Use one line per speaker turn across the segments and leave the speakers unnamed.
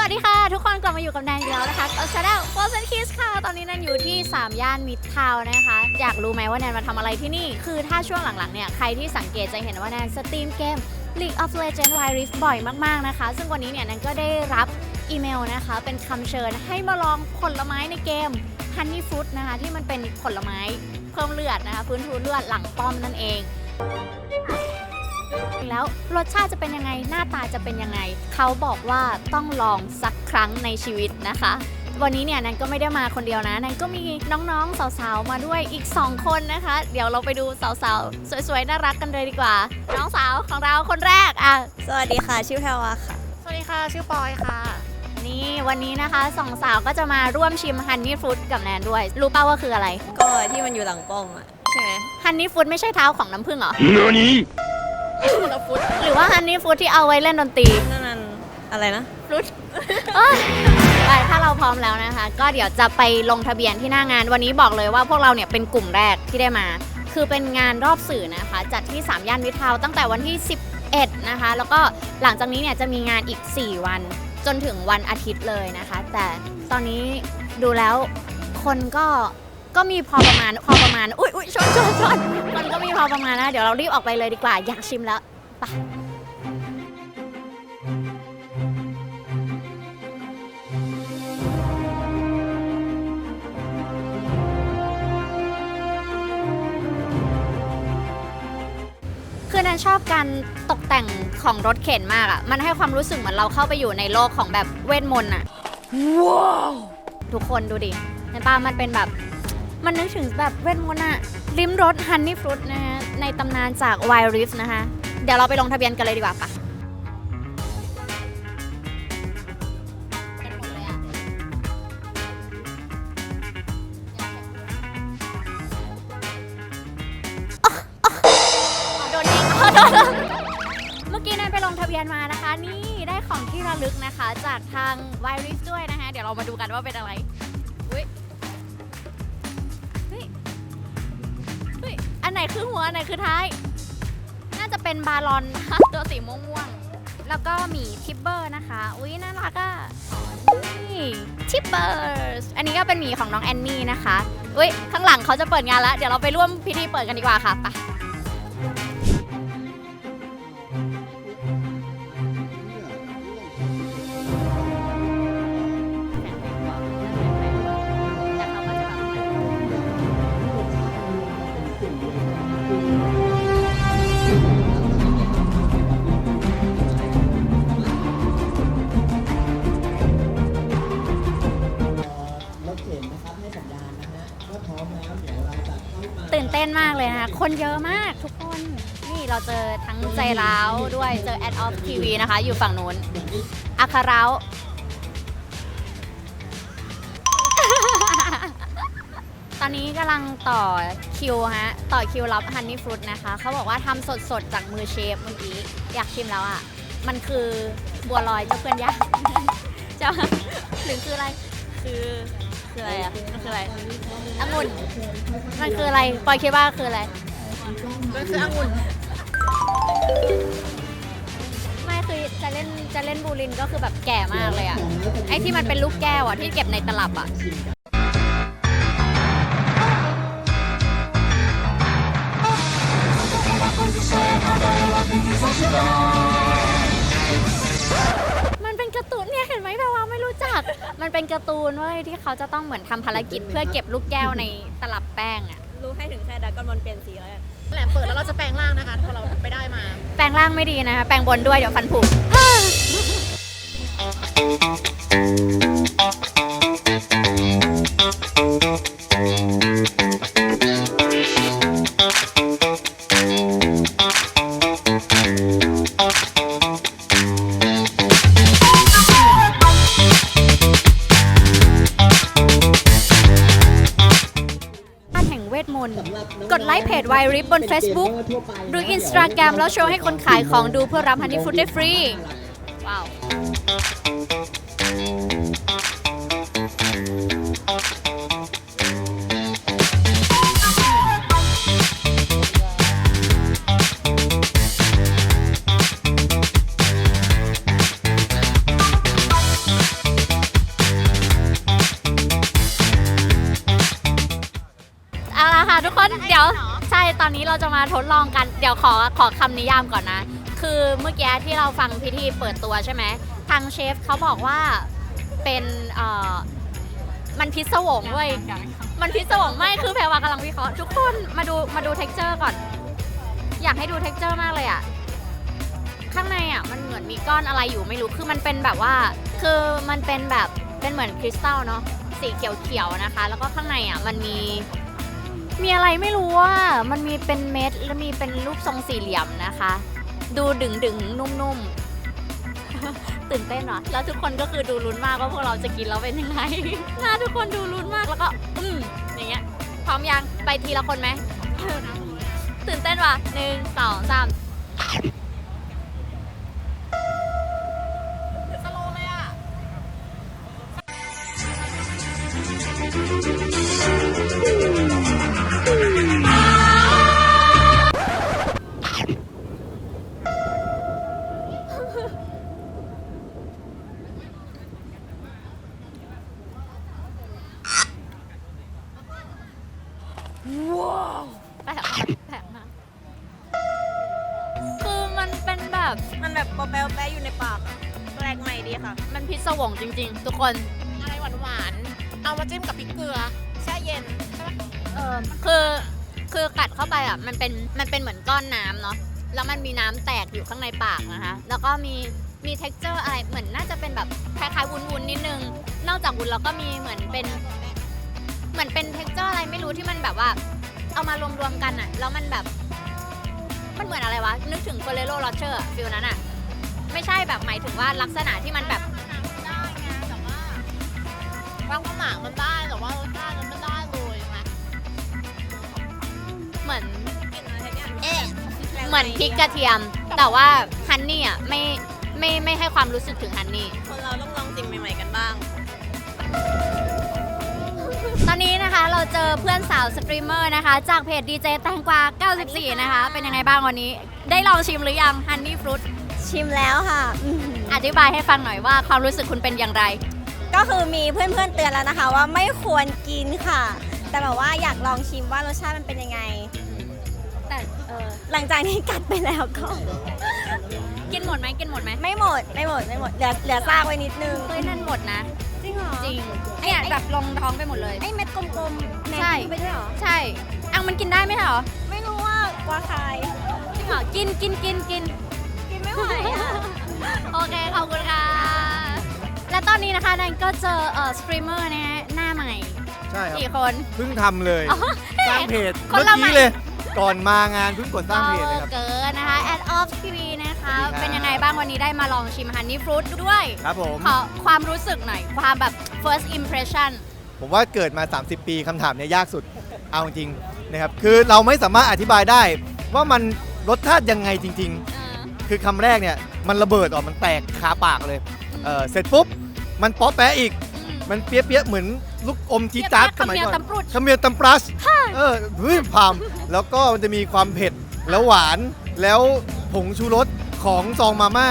วัสดีค่ะ ทุกคนกลับมาอยู่กับแนนอีกแล้วนะคะกับชาแนลโฟร์เซนคิสค่ะ ตอนนี้แนนอยู่ที่ 3 ย่านมิดทาวน์นะคะ อยากรู้ไหมว่าแนนมาทำอะไรที่นี่ คือถ้าช่วงหลังๆเนี่ย ใครที่สังเกตจะเห็นว่าแนนสตรีมเกม League of Legends Wild Rift บ่อยมากๆนะคะ ซึ่งวันนี้เนี่ยแนนก็ได้รับอีเมลนะคะ เป็นคำเชิญให้มาลองผลไม้ในเกม Honey Fruit นะคะ ที่มันเป็นผลไม้เพิ่มเลือดนะคะ ฟื้นฟูเลือดหลังป้อมนั่นเอง แล้วรสชาติจะเป็นยังไงหน้าตาจะเป็นยังไง เขาบอกว่าต้องลองสักครั้งในชีวิตนะคะ วันนี้เนี่ยแนันก็ไม่ได้มาคนเดียวนะแนันก็มีน้องๆสาวๆมาด้วยอีก 2 คนนะคะ เดี๋ยวเราไปดูสาวๆสวยๆน่ารักกันเลยดีกว่า น้องสาวของเราคนแรกอะ
สวัสดีค่ะ ชื่อแพรวาค่ะ
สวัสดีค่ะ ชื่อปอยค่ะ นี่วันนี้นะคะสองสาวก็จะมาร่วมชิมฮันนี่ฟรุตกับแนนด้วย รู้ป่าว่าคืออะไร
ก็ที่มันอยู่หลังป้อมอะใช่ไหม
ฮันนี่ฟรุตไม่ใช่เท้าของน้ำผึ้งเหรอ
何
คนละฟุต
หรือว่าฮันนี่ฟรุตที่เอาไว้เล่นดนตรี
นั่นนั่นอะไรนะ
ฟลุตไปถ้าเราพร้อมแล้วนะคะ ก็เดี๋ยวจะไปลงทะเบียนที่หน้างาน วันนี้บอกเลยว่าพวกเราเนี่ยเป็นกลุ่มแรกที่ได้มา คือเป็นงานรอบสื่อนะคะ จัดที่3ย่านวิทาวน์ตั้งแต่วันที่ 11 นะคะ แล้วก็หลังจากนี้เนี่ยจะมีงานอีก 4 วัน จนถึงวันอาทิตย์เลยนะคะ แต่ตอนนี้ดูแล้วคนก็ ก็มีพอประมาณพอประมาณ อุ้ยอุ้ยชนชนชนมันก็มีพอประมาณนะ เดี๋ยวเรารีบออกไปเลยดีกว่า อยากชิมแล้วไปคือนันชอบการตกแต่งของรถเข็นมากอะ่ะ มันให้ความรู้สึกเหมือนเราเข้าไปอยู่ในโลกของแบบเวทมนต์อะ่ะ ว้าว ทุกคนดูดิเห็นปะมันเป็นแบบ มันนึกถึงแบบเวทมนต์อะริมรถฮันนี่ฟรุตนะฮะในตำนานจาก Wild Rift นะคะ เดี๋ยวเราไปลงทะเบียนกันเลยดีกว่าปะเป็นหมดเลยอะโดนยิงอ๋อโดนเมื่อกี้นันไปลงทะเบียนมานะคะ นี่ได้ของที่ระลึกนะคะ จากทาง w i r i s ด้วยนะคะ เดี๋ยวเรามาดูกันว่าเป็นอะไร นไหนคือหัว อันไหนคือท้าย น่าจะเป็นบาลอนนะคะตัวสีม่วงๆแล้วก็หมีทิปเบอร์นะคะ อุ้ยน่ารักอะนี่ทิปเบอร์อันนี้ก็เป็นหมีของน้องแอนนี่นะคะ อุ้ยข้างหลังเขาจะเปิดงานแล้ว เดี๋ยวเราไปร่วมพิธีเปิดกันดีกว่าค่ะไป ต้นมากเลยนะคะคนเยอะมากทุกคน นี่เราเจอทั้งใจร้าวด้วยเจอแอดออฟทีวีนะคะ อยู่ฝั่งนู้นอาคาร้าวตอนนี้กำลังต่อคิวฮะ ต่อคิวรับฮันนี่ฟรุตนะคะ เขาบอกว่าทำสดๆ จากมือเชฟเมื่อกี้ อยากชิมแล้วอะ มันคือบัวลอยเจ้าเพื่อนยากจะหรือคืออะไร คือ คืออะไรอะมันคืออะไรองุ่นมันคืออะไรปอยคิดว่าคืออะไร
มันคือองุ่น
ไม่คือจะเล่นจะเล่นบูลินก็คือแบบแก่มากเลยอะไอที่มันเป็นลูกแก้วอะที่เก็บในตลับอะ มันเป็นการ์ตูนเว้ยที่เขาจะต้องเหมือนทำภารกิจเพื่อเก็บลูกแก้วในตลับแป้งอะ
รู้ให้ถึงแค่ดรากอนบอลเปลี่ยนสีแล้วกัน
แหลมเปิดแล้วเราจะแปลงร่างนะคะพอเราไปได้มา
แปลงร่างไม่ดีนะคะแปลงบนด้วยเดี๋ยวฟันผุ Facebook หรือ Instagram แล้วโชว์ให้คนขายของดูเพื่อรับฮันนี่ฟูดได้ฟรี ว้าว Thank you. ตอนนี้เราจะมาทดลองกัน เดี๋ยวขอขอคำนิยามก่อนนะ คือเมื่อกี้ที่เราฟังพิธีเปิดตัวใช่ไหม ทางเชฟเขาบอกว่าเป็นเอ่อมันพิศวงเว้ย มันพิศวงไม่คือแพรวากำลังวิเคราะห์ทุกคนมาดูมาดูเท็กเจอร์ก่อน อยากให้ดูเท็กเจอร์มากเลยอะข้างในอะมันเหมือนมีก้อนอะไรอยู่ไม่รู้ คือมันเป็นแบบว่า คือมันเป็นแบบเป็นเหมือนคริสตัลเนาะ สีเขียวๆนะคะ แล้วก็ข้างในอะมันมี มีอะไรไม่รู้ว่ามันมีเป็นเม็ดแล้วมีเป็นรูปทรงสี่เหลี่ยมนะคะ ดูดึงดึงนุ่มๆ ตื่นเต้นเหรอแล้วทุกคนก็คือดูลุ้นมากว่าพวกเราจะกินแล้วเป็นยังไง หน้าทุกคนดูลุ้นมากแล้วก็ อืมอย่างเงี้ยพร้อมยังไปทีละคนไหมตื่นเต้นว่ะหนึ่งสองสาม
สโลเลยอะ
คือมันเป็นแบบ
มันแบบแป๊วๆแป๊ะอยู่ในปากอะแปลกใหม่ดีค่ะ
มันพิศวงจริง ๆ ทุกคน
อะไรหวานหวานๆเอามาจิ้มกับพริกเกลือแช่เย็นใช่ปะ
เออคือคือกัดเข้าไปอะมันเป็นมันเป็นเหมือนก้อนน้ำเนาะแล้วมันมีน้ำแตกอยู่ข้างในปากนะคะแล้วก็มีมี t e x t อร์อะไรเหมือนน่าจะเป็นแบบคล้ายๆวุ้นๆนิดนึง นอกจากวุ้นแล้วก็มีเหมือนเป็น เหมือนเป็น t e x t อร์อะไรไม่รู้ที่มันแบบว่า เอามารวมๆกันอะแล้วมันแบบ มันเหมือนอะไรวะ นึกถึงโ o เลโรโรเชอร์ฟิลนั้นอะไม่ใช่แบบหมายถึงว่าลักษณะที่มันแบบ
ได้ไงแต่ว่าบางข้าวหมากมันได้แต่ว่ารสชาติมันไม่ได้เลยไง
เหมือน
กลิ่นอะไรเนี่ย
เอ๊ะ
แปลก
เหมือนพริกกระเทียม แต่ว่าฮันนี่อะไม่ไม่ไม่ให้ความรู้สึกถึงฮันนี่
คนเราต้องลองสิ่งใหม่ๆกันบ้าง
เราเจอเพื่อนสาวสตรีมเมอร์นะคะ จากเพจดีเจแตงกวา 94 นะคะ เป็นยังไงบ้างวันนี้ ได้ลองชิมหรือยังฮันนี่ฟรุต
ชิมแล้วค่ะอื้อหือ
อธิบายให้ฟังหน่อยว่าความรู้สึกคุณเป็นอย่างไร
ก็คือมีเพื่อนๆเตือนแล้วนะคะ ว่าไม่ควรกินค่ะ แต่แบบว่าอยากลองชิมว่ารสชาติมันเป็นยังไง
แต่เออ
หลังจากที่กัดไปแล้วก็
กินหมดไหมกินหมดไหม
ไม่หมดไม่หมดไม่หมดเหลือเหลือซากไว้นิดนึง
เฮ้ยนั่นหมดนะ
จริงเหรอ
จริงเนี่ยแบบลงท้องไปหมดเลย
ไอ้เม็ดกลมๆแม
ใช่
กินไปด้วยเหรอ
ใช่ อังมันกินได้ไหมเหรอ
ไม่รู้ว่ากลัวใคร
จริงเหรอ กินกินกินกิน
กินไม่ไหวอะ
โอเค ขอบคุณค่ะ และตอนนี้นะคะแนนก็เจอเอ่อสตรีมเมอร์นะฮะหน้าใหม่
ใช่ครับ
กี่คน
เพิ่งทำเลย
อ๋อ
สร้างเพจ
คน
เมื่อ
ละใหม่
กี้เลย ก่อนมางานเพิ่งกดสร้างเพจเลยครับ
เกินนะคะ Ad of TV นะคะ
สวัสดีครับ
เป็นยังไงบ้างวันนี้ได้มาลองชิมฮันนี่ฟรุตด้วย
ครับผม
ขอความรู้สึกหน่อย ความแบบ first impression
ผมว่าเกิดมา 30 ปีคำถามเนี้ยยากสุด เอาจริงๆนะครับ คือเราไม่สามารถอธิบายได้ ว่ามันรสชาติยังไงจริง
เออ
ๆคือคำแรกเนี่ยมันระเบิดออกมันแตกคาปากเลยเออเสร็จปุ๊บมันป๊อปแปะอีก
อืม
มันเปี้ยๆเหมือนลูกอมจีดจัด
เปี๊
ส
ยะๆ
มัยก่อน
คำเดียวตำปรุด
คำเมียวตำปรัสเออเฮ้ยพามแล้วก็มันจะมีความเผ็ดแล้วหวานแล้วผงชูรสของซองมาม่า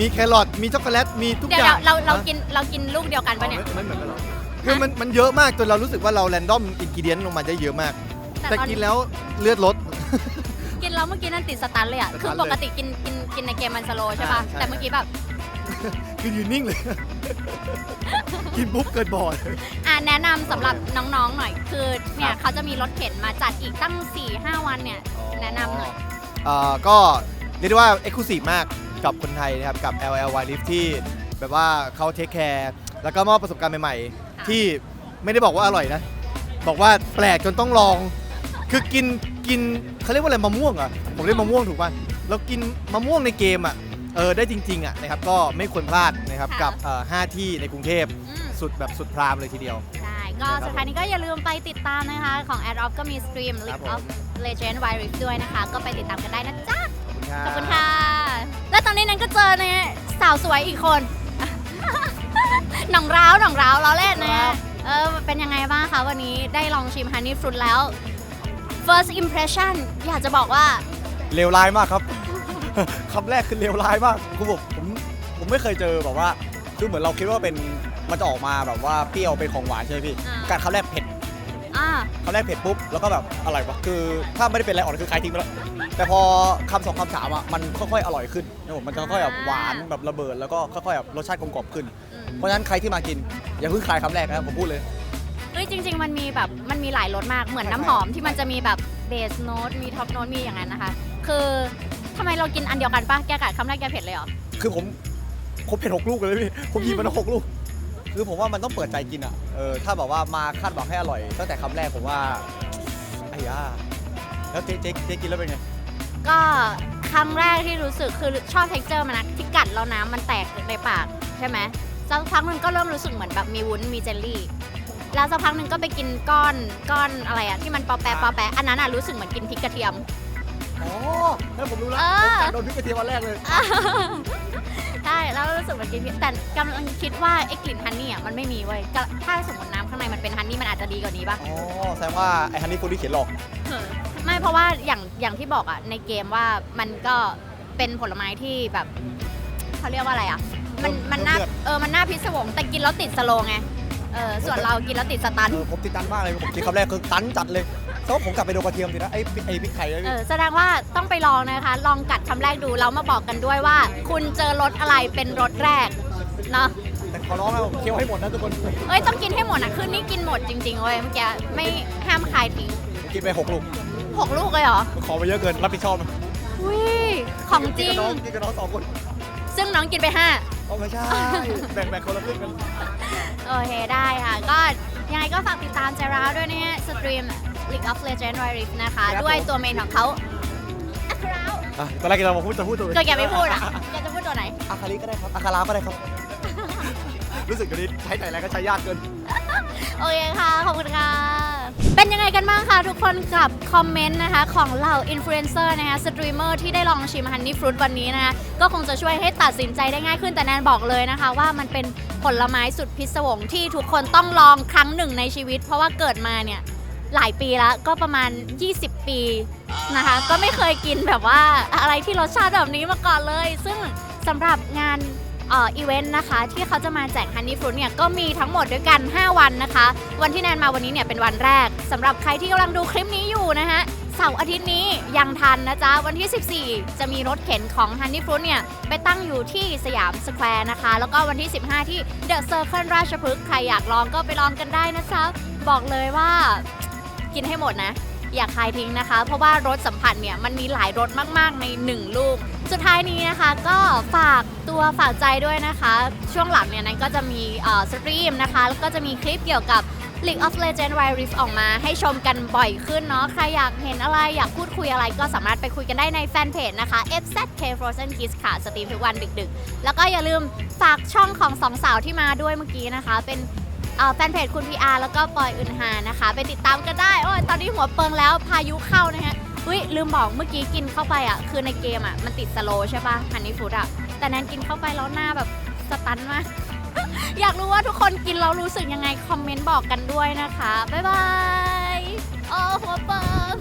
มีแครอทมีช็อกโกแลตมีทุก
เดี๋
อ
ยว
ย่าง
เราเรา
ฮะ
กินเรากินลูกเดียวกันปะเนี่ย
อ๋อไม่ไม่เหมือนกันหรอ คือมันมันเยอะมากจนเรารู้สึกว่าเราแรนดอมอินกิเดียนลงมาได้เยอะมาก
แต่
แต่
ตอน
กินแล้วเลือดลด
กินแล้วเมื่อกี้นั่นติดสตันเลยอะ
สตันเลย
คือปกติกินกินกินในเกมมันสโลว์ใช่ป่ะ
ใช่
แต่เมื่อกี้แบบ
คือยืนนิ่งเลย กินปุ๊บเกิดบ่อย
อะแนะนำสำหรับน้องๆหน่อย คือเนี่
ค
ย
รับ
เขาจะมีรถเข็นมาจัดอีกตั้ง 4-5 วันเนี่ย แนะนำหน่อย
เอ่อก็เรียกได้ว่าเอ็กซ์คลูซีฟมากกับคนไทยนะครับ กับ LL w i Lift ที่แบบว่าเขาเทคแคร์ แล้วก็มอบประสบการณ์ใหม่
ค่ะ
ๆที่ไม่ได้บอกว่าอร่อยนะ บอกว่าแปลกจนต้องลอง คือกินกินเขาเรียกว่าอะไรมะม่วงเหรอะผมเรียกมะม่วงถูกป่ะเรากินมะม่วงในเกมอะเออได้จริงๆอะนะครับก็ไม่ควรพลาดนะครับกับเอ่อห้าที่ในกรุงเทพ
อืม
สุดแบบสุดพรามเลยทีเดียว
ใช่ก็
ครับ
สุดท้ายนี้ก็อย่าลืมไปติดตามนะคะ ของ Ad Off ก็มีสตรีม
ครั
League
บผม
of Legend Wild Rift ด้วยนะคะ ก็ไปติดตามกันได้นะจ๊ะ
ข
ข
อ
อ
บบคุ
คุณณ
ครั
ค่ะ
บ
และตอนนี้นั้นก็เจอเนี่ยสาวสวยอีกคน หน่องร้าวหน่องร้าวเราเล่นนะ เออ เป็นยังไงบ้างคะวันนี้ได้ลองชิมฮันนี่ฟรุตแล้ว first impression อยากจะบอกว่า
เลวร้ายมากครับ คำแรกคือเลวร้ายมากคือผมผมผมไม่เคยเจอแบบว่า คือเหมือนเราคิดว่าเป็นมันจะออกมาแบบว่าเปรี้ยวเป็นของหวานใช่ไหมพี่
อ่า
การคำแรกเผ็ด
อ่า
คำแรกเผ็ดปุ๊บแล้วก็แบบอร่อยวะคือถ้าไม่ได้เป็นอะไรอ่อนคือคลายทิ้งไปแล้วแต่พอคำสองคำสามอะมันค่อยๆอร่อยขึ้นนะผมมันจะค่อยๆแบบหวานแบบระเบิดแล้วก็ค่อยๆแบบรสชาติกลมกล่อมขึ้น เพราะฉะนั้นใครที่มากิน อย่าเพิ่งคลายคำแรกนะครับผมพูดเลย
เฮ้ยจริง ๆ มันมีแบบมันมีหลายรสมากเหมือนน้ำหอมที่มันจะมีแบบเบสโน t มีท็อปโน t มีอย่างนั้นนะคะ คือทำไมเรากินอันเดียวกันปะแกกัดคำแรกแกเผ็ดเลยเหรอ
คือผมผมเผ็ดหกลูกเลยพี่ ผมหยิบมันหกลูก คือผมว่ามันต้องเปิดใจกินอะเออถ้าแบบว่ามาคาดหวังให้อร่อยตั้งแต่คำแรกผมว่าไอ้ย่าแล้วเจ๊เจ๊เจ๊กินแล้วเป็นไง
ก็ครั้งแรกที่รู้สึกคือชอบ t e x t อร์มันนะที่กัดแล้วน้ำมันแตกในปากใช่ไหม สักพักหนึ่งก็เริ่มรู้สึกเหมือนแบบมีวุ้นมีเจลลี่ แล้วสักพักหนึ่งก็ไปกินก้อนก้อนอะไรอะที่มันปอแปะปอแปะอันนั้นอะรู้สึกเหมือนกินพริกกระเทียม
อ๋อแล้วผมรู้แล้ว
เอ
ผม
อ
กัดโดนพริกกระเทียมวันแรกเลย
ใช่แล้วรู้สึกเหมือนกินพริกแต่กำลังคิดว่าไอ้กลิ่นฮันนี่อะมันไม่มีเว้ยก็ถ้าสมมติน้ำข้างในมันเป็นฮันนี่มันอาจจะดีกว่านี้ปะ
อ๋อแสดงว่าไอ้ฮันนี่ฟูดที่เขียนหลอก
ไม่เพราะว่าอย่างอย่างที่บอกอะในเกมว่ามันก็เป็นผลไม้ที่แบบเขาเรียกว่าอะไรอะ มันมันน่า
เลือด
เออมันน่าพิศวงแต่กินแล้วติดสโลว์ไงเออส่วนเรากินแล้วติดสตัน
เออผมติดตันมากเลยผมกินคำแรกคือตันจัดเลยเพราะผมกลับไปโดนกระเทียมสินะไอ้ไอ้พริกไทยนะ
เอ
พี่
อแสดงว่าต้องไปลองนะคะ ลองกัดคำแรกดูแล้วมาบอกกันด้วยว่า คุณเจอรสอะไรเป็นรสแรกเนาะ
แต่ขอร้องนะผมเคี้ยวให้หมดนะทุกคน
เอ้ยต้องกินให้หมดนะคือนี่กินหมดจริงๆเว้ยเมื่อกี้ไม่ห้ามคายทิ้ง
กินไปหกลูก
หกลูกเลยเหรอ
ขอไปเยอะเกินรับผิดชอบนะ
อุ้ยของจริ
กิน
ง
กับน้องกินกับน้องสองคน
ซึ่งน้องกินไปห้า
เอาไม่ใช่ แบ่งแบ่งคนละครึ่งกัน
โอเคได้ค่ะ ก็ยังไงก็ฝากติดตามเจราด้วยนะฮะสตรีม League of Legends Rift นะคะ
ครับ
ด้วย
ผม
ตัวเมนของเขาอัคราว
อะตอนแรกเรามาพูดจะพูดตัวอื่น
เกิดแกไม่พูดอะแกจะพูดตัวไหน
อาคาริก็ได้ครับอาคาราก็ได้ครับ รู้สึกเดี๋ยวนี้ใช้ไหนอะไรก็ใช้ยากเกิน
โอเคค่ะ ขอบคุณค่ะ เป็นยังไงกันบ้างคะทุกคนกับคอมเมนต์นะคะของเหล่าอินฟลูเอนเซอร์นะคะสตรีมเมอร์ที่ได้ลองชิมฮันนี่ฟรุตวันนี้นะคะก็คงจะช่วยให้ตัดสินใจได้ง่ายขึ้นแต่แนนบอกเลยนะคะ ว่ามันเป็นผลไม้สุดพิศวงที่ทุกคนต้องลองครั้งหนึ่งในชีวิต เพราะว่าเกิดมาเนี่ยหลายปีแล้วก็ประมาณ 20 ปีนะคะ ก็ไม่เคยกินแบบว่าอะไรที่รสชาติแบบนี้มาก่อนเลย ซึ่งสำหรับงาน อีเวนต์นะคะ ที่เขาจะมาแจกฮันนี่ฟรุตเนี่ยก็มีทั้งหมดด้วยกัน 5 วันนะคะ วันที่แนนมาวันนี้เนี่ยเป็นวันแรกสำหรับใครที่กำลังดูคลิปนี้อยู่นะคะเสาร์อาทิตย์นี้ยังทันนะจ๊ะ วันที่ 14 จะมีรถเข็นของ Honey Fruit เนี่ย ไปตั้งอยู่ที่สยามสแควร์นะคะ แล้วก็วันที่ 15 ที่เดอะเซอร์เคิลราชพฤกษ์ใครอยากลองก็ไปลองกันได้นะจ๊ะ บอกเลยว่ากินให้หมดนะ อย่าคายทิ้งนะคะ เพราะว่ารสสัมผัสเนี่ยมันมีหลายรสมากๆใน 1 ลูก สุดท้ายนี้นะคะก็ฝากตัวฝากใจด้วยนะคะ ช่วงหลังเนี่ยนั้นก็จะมีเอ่อสตรีมนะคะแล้วก็จะมีคลิปเกี่ยวกับ League of Legends Wild Rift ออกมาให้ชมกันบ่อยขึ้นเนาะ ใครอยากเห็นอะไรอยากพูดคุยอะไรก็สามารถไปคุยกันได้ในแฟนเพจนะคะ FZK Frozen Kids ค่ะ สตรีมทุกวันดึกๆ แล้วก็อย่าลืมฝากช่องของสองสาวที่มาด้วยเมื่อกี้นะคะ เป็น แฟนเพจคุณ PR แล้วก็ปอยอึนฮานะคะ ไปติดตามกันได้ โอ้ยตอนนี้หัวเปิงแล้วพายุเข้านะฮะอุ้ยลืมบอกเมื่อกี้กินเข้าไปอะ คือในเกมอะ มันติดสโลว์ใช่ปะฮันนี่ฟูดอะ แต่แนนกินเข้าไปแล้วหน้าแบบสตันมาก อยากรู้ว่าทุกคนกินแล้วรู้สึกยังไง คอมเมนต์บอกกันด้วยนะคะ บ๊ายบาย โอ้หัวเปิง